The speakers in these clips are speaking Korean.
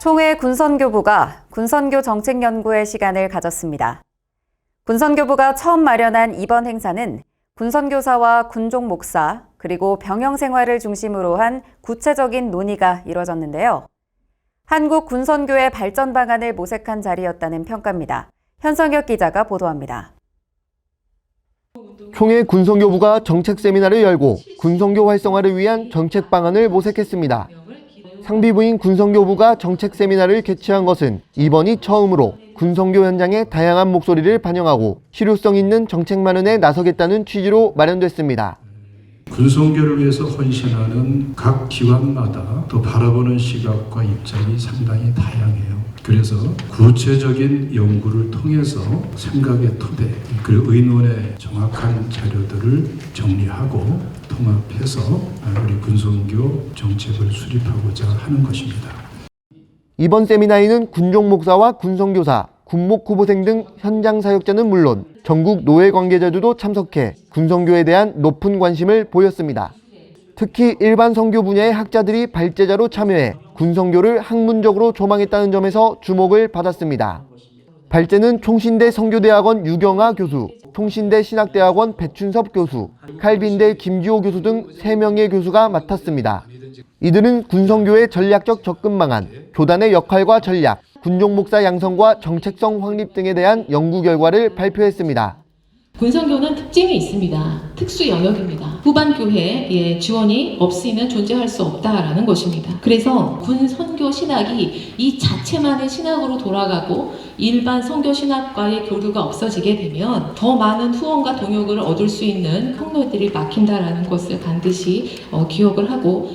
총회 군선교부가 군선교 정책 연구의 시간을 가졌습니다. 군선교부가 처음 마련한 이번 행사는 군선교사와 군종 목사 그리고 병영 생활을 중심으로 한 구체적인 논의가 이뤄졌는데요. 한국 군선교의 발전 방안을 모색한 자리였다는 평가입니다. 현성혁 기자가 보도합니다. 총회 군성교부가 정책 세미나를 열고 군성교 활성화를 위한 정책 방안을 모색했습니다. 상비부인 군성교부가 정책 세미나를 개최한 것은 이번이 처음으로 군성교 현장의 다양한 목소리를 반영하고 실효성 있는 정책 마련에 나서겠다는 취지로 마련됐습니다. 군성교를 위해서 헌신하는 각 기관마다 또 바라보는 시각과 입장이 상당히 다양해요. 그래서 구체적인 연구를 통해서 생각의 토대 그리고 의논의 정확한 자료들을 정리하고 통합해서 우리 군성교 정책을 수립하고자 하는 것입니다. 이번 세미나에는 군종 목사와 군성교사, 군목 후보생 등 현장 사역자는 물론 전국 노예 관계자들도 참석해 군성교에 대한 높은 관심을 보였습니다. 특히 일반 성교 분야의 학자들이 발제자로 참여해 군성교를 학문적으로 조망했다는 점에서 주목을 받았습니다. 발제는 총신대 성교대학원 유경아 교수, 총신대 신학대학원 배춘섭 교수, 칼빈대 김지호 교수 등 3명의 교수가 맡았습니다. 이들은 군성교의 전략적 접근 방안, 교단의 역할과 전략, 군종 목사 양성과 정책성 확립 등에 대한 연구 결과를 발표했습니다. 군성교는 특징이 있습니다. 특수 영역입니다. 후반 교회의 지원이 없이는 존재할 수 없다라는 것입니다. 그래서 군선교 신학이 이 자체만의 신학으로 돌아가고 일반 선교 신학과의 교류가 없어지게 되면 더 많은 후원과 동역을 얻을 수 있는 통로들이 막힌다라는 것을 반드시 어, 기억을 하고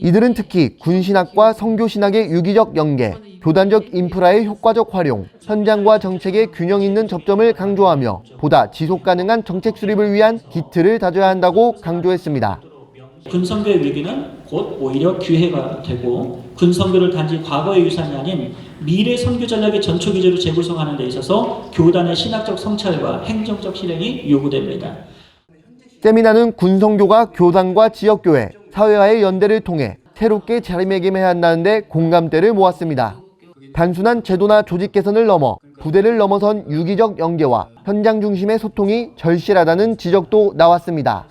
이들은 특히 군신학과 성교신학의 유기적 연계, 교단적 인프라의 효과적 활용, 현장과 정책의 균형 있는 접점을 강조하며 보다 지속 가능한 정책 수립을 위한 기틀을 다져야 한다고 강조했습니다. 군선교의 위기는 곧 오히려 기회가 되고 군선교를 단지 과거의 유산이 아닌 미래 선교 전략의 전초 기제로 재구성하는 데 있어서 교단의 신학적 성찰과 행정적 실행이 요구됩니다. 세미나는 군성교가 교단과 지역교회, 사회와의 연대를 통해 새롭게 자리매김해야 한다는데 공감대를 모았습니다. 단순한 제도나 조직 개선을 넘어 부대를 넘어선 유기적 연계와 현장 중심의 소통이 절실하다는 지적도 나왔습니다.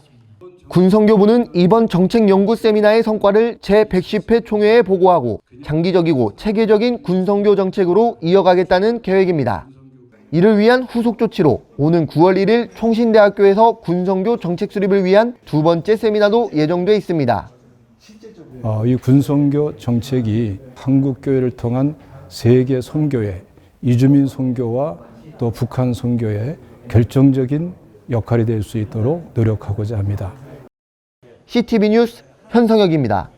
군성교부는 이번 정책 연구 세미나의 성과를 제110회 총회에 보고하고 장기적이고 체계적인 군성교 정책으로 이어가겠다는 계획입니다. 이를 위한 후속 조치로 오는 9월 1일 총신대학교에서 군성교 정책 수립을 위한 두 번째 세미나도 예정돼 있습니다. 어, 이 군선교 정책이 한국 교회를 통한 세계 선교회, 이주민 선교와 또 북한 선교의 결정적인 역할이 될 수 있도록 노력하고자 합니다. CTV 뉴스 현성혁입니다.